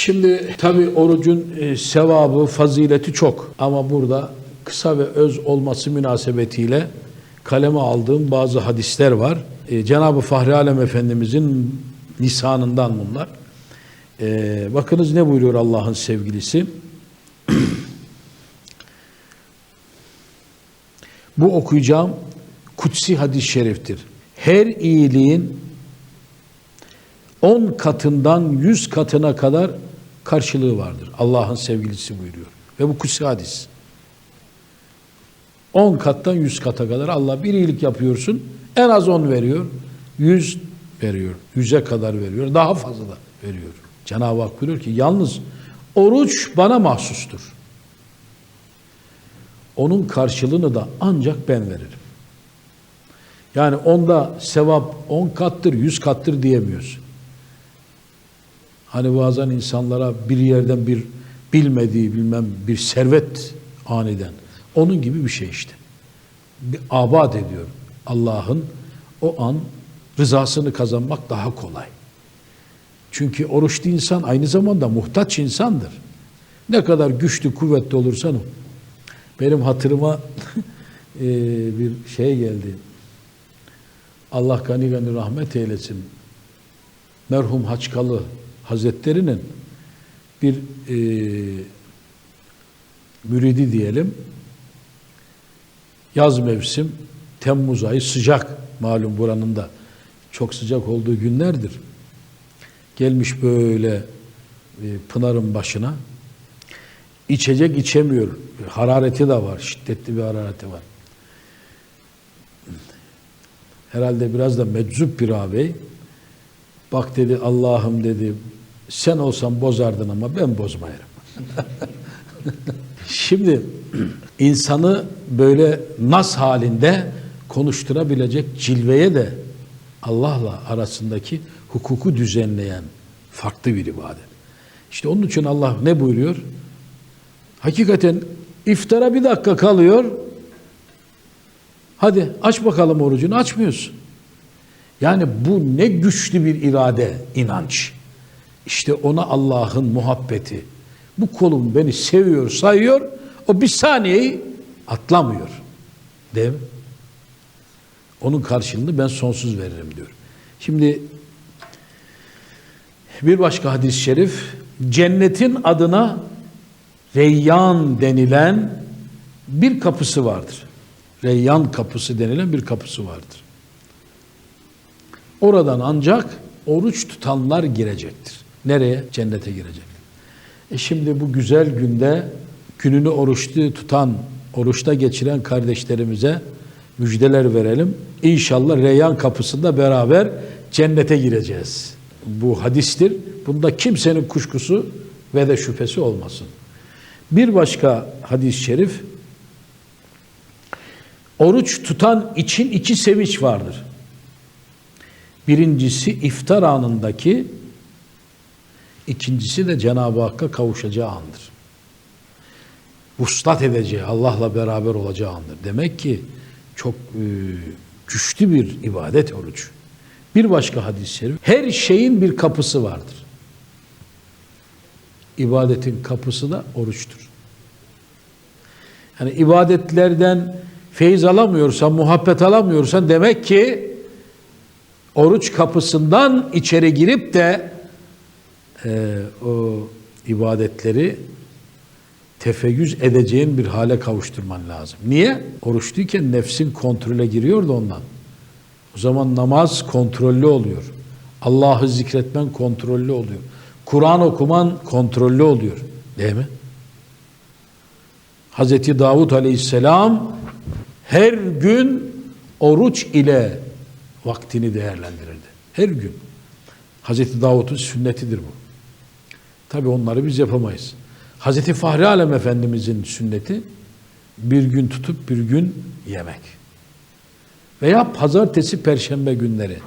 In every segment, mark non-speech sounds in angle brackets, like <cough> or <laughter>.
Şimdi tabi orucun e, sevabı, fazileti çok. Ama burada kısa ve öz olması münasebetiyle kaleme aldığım bazı hadisler var. E, Cenab-ı Fahri Alem Efendimizin lisanından bunlar. E, bakınız ne buyuruyor Allah'ın sevgilisi. <clears throat> Bu okuyacağım kutsi hadis-i şeriftir. Her iyiliğin 10 katından 100 katına kadar karşılığı vardır. Allah'ın sevgilisi buyuruyor. Ve bu kutsi hadis. 10 kattan 100 kata kadar Allah bir iyilik yapıyorsun. En az 10 veriyor. 100 veriyor. 100'e kadar veriyor. Daha fazla da veriyor. Cenab-ı Hak buyuruyor ki yalnız oruç bana mahsustur. Onun karşılığını da ancak ben veririm. Yani onda sevap 10 kattır, 100 kattır diyemiyorsun. Hani bazen insanlara bir yerden bir bilmediği bilmem bir servet aniden. Onun gibi bir şey işte. Bir abad ediyor. Allah'ın o an rızasını kazanmak daha kolay. Çünkü oruçlu insan aynı zamanda muhtaç insandır. Ne kadar güçlü, kuvvetli olursan o. Benim hatırıma <laughs> e, bir şey geldi. Allah gani gani rahmet eylesin. Merhum Haçkalı Hazretleri'nin bir e, müridi diyelim. Yaz mevsim, Temmuz ayı sıcak malum buranın da çok sıcak olduğu günlerdir. Gelmiş böyle e, Pınar'ın başına. İçecek içemiyor. Harareti de var. Şiddetli bir harareti var. Herhalde biraz da meczup bir ağabey. Bak dedi Allah'ım dedi sen olsan bozardın ama ben bozmayarım. <laughs> Şimdi insanı böyle nas halinde konuşturabilecek cilveye de Allah'la arasındaki hukuku düzenleyen farklı bir ibadet. İşte onun için Allah ne buyuruyor? Hakikaten iftara bir dakika kalıyor. Hadi aç bakalım orucunu açmıyorsun. Yani bu ne güçlü bir irade, inanç. İşte ona Allah'ın muhabbeti. Bu kolum beni seviyor, sayıyor. O bir saniyeyi atlamıyor. Değil mi? Onun karşılığını ben sonsuz veririm diyor. Şimdi bir başka hadis-i şerif cennetin adına Reyyan denilen bir kapısı vardır. Reyyan kapısı denilen bir kapısı vardır. Oradan ancak oruç tutanlar girecektir. Nereye? Cennete girecek. E şimdi bu güzel günde gününü oruçlu tutan, oruçta geçiren kardeşlerimize müjdeler verelim. İnşallah Reyyan kapısında beraber cennete gireceğiz. Bu hadistir. Bunda kimsenin kuşkusu ve de şüphesi olmasın. Bir başka hadis-i şerif oruç tutan için iki sevinç vardır. Birincisi iftar anındaki, ikincisi de Cenab-ı Hakk'a kavuşacağı andır. Vuslat edeceği, Allah'la beraber olacağı andır. Demek ki çok e, güçlü bir ibadet oruç. Bir başka hadis-i şerif, her şeyin bir kapısı vardır. İbadetin kapısı da oruçtur. Yani ibadetlerden feyiz alamıyorsan, muhabbet alamıyorsan demek ki oruç kapısından içeri girip de e, o ibadetleri tefeyyüz edeceğin bir hale kavuşturman lazım. Niye? Oruçluyken nefsin kontrole giriyor da ondan. O zaman namaz kontrollü oluyor. Allah'ı zikretmen kontrollü oluyor. Kur'an okuman kontrollü oluyor. Değil mi? Hazreti Davud Aleyhisselam her gün oruç ile vaktini değerlendirirdi. Her gün. Hazreti Davud'un sünnetidir bu. Tabi onları biz yapamayız. Hazreti Fahri Alem Efendimizin sünneti bir gün tutup bir gün yemek. Veya pazartesi, perşembe günleri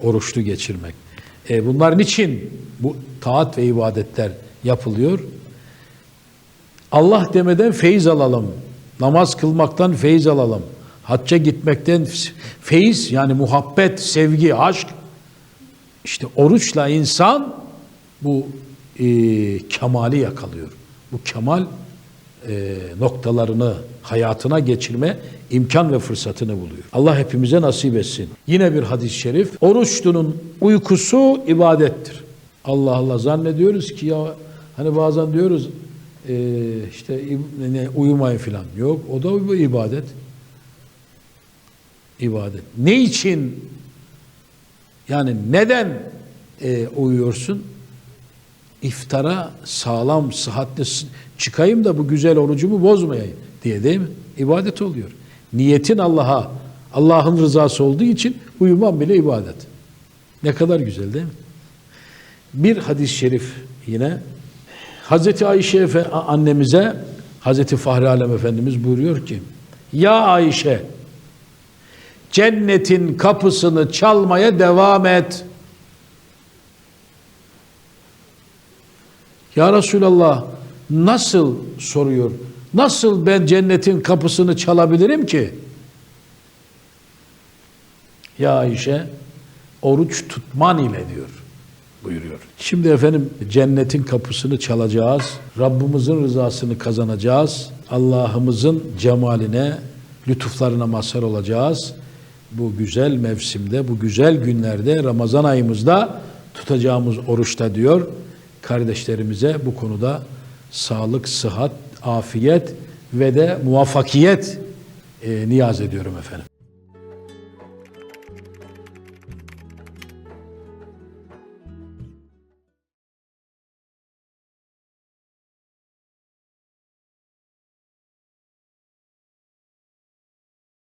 oruçlu geçirmek. E bunların için bu taat ve ibadetler yapılıyor. Allah demeden feyiz alalım. Namaz kılmaktan feyiz alalım. Hacca gitmekten feyiz yani muhabbet, sevgi, aşk. İşte oruçla insan bu e, kemali yakalıyor. Bu kemal e, noktalarını hayatına geçirme imkan ve fırsatını buluyor. Allah hepimize nasip etsin. Yine bir hadis-i şerif. Oruçlunun uykusu ibadettir. Allah Allah zannediyoruz ki ya hani bazen diyoruz e, işte ne, uyumayın filan. Yok o da bir ibadet. İbadet. Ne için yani neden e, uyuyorsun? İftara sağlam, sıhhatli çıkayım da bu güzel orucumu bozmayayım diye değil mi? İbadet oluyor. Niyetin Allah'a, Allah'ın rızası olduğu için uyuman bile ibadet. Ne kadar güzel değil mi? Bir hadis-i şerif yine Hazreti Ayşe annemize Hazreti Fahri Alem Efendimiz buyuruyor ki Ya Ayşe cennetin kapısını çalmaya devam et. Ya Resulallah nasıl soruyor? Nasıl ben cennetin kapısını çalabilirim ki? Ya Ayşe oruç tutman ile diyor buyuruyor. Şimdi efendim cennetin kapısını çalacağız. Rabbimizin rızasını kazanacağız. Allah'ımızın cemaline, lütuflarına mazhar olacağız. Bu güzel mevsimde, bu güzel günlerde, Ramazan ayımızda tutacağımız oruçta diyor. Kardeşlerimize bu konuda sağlık, sıhhat, afiyet ve de muvaffakiyet e, niyaz ediyorum efendim.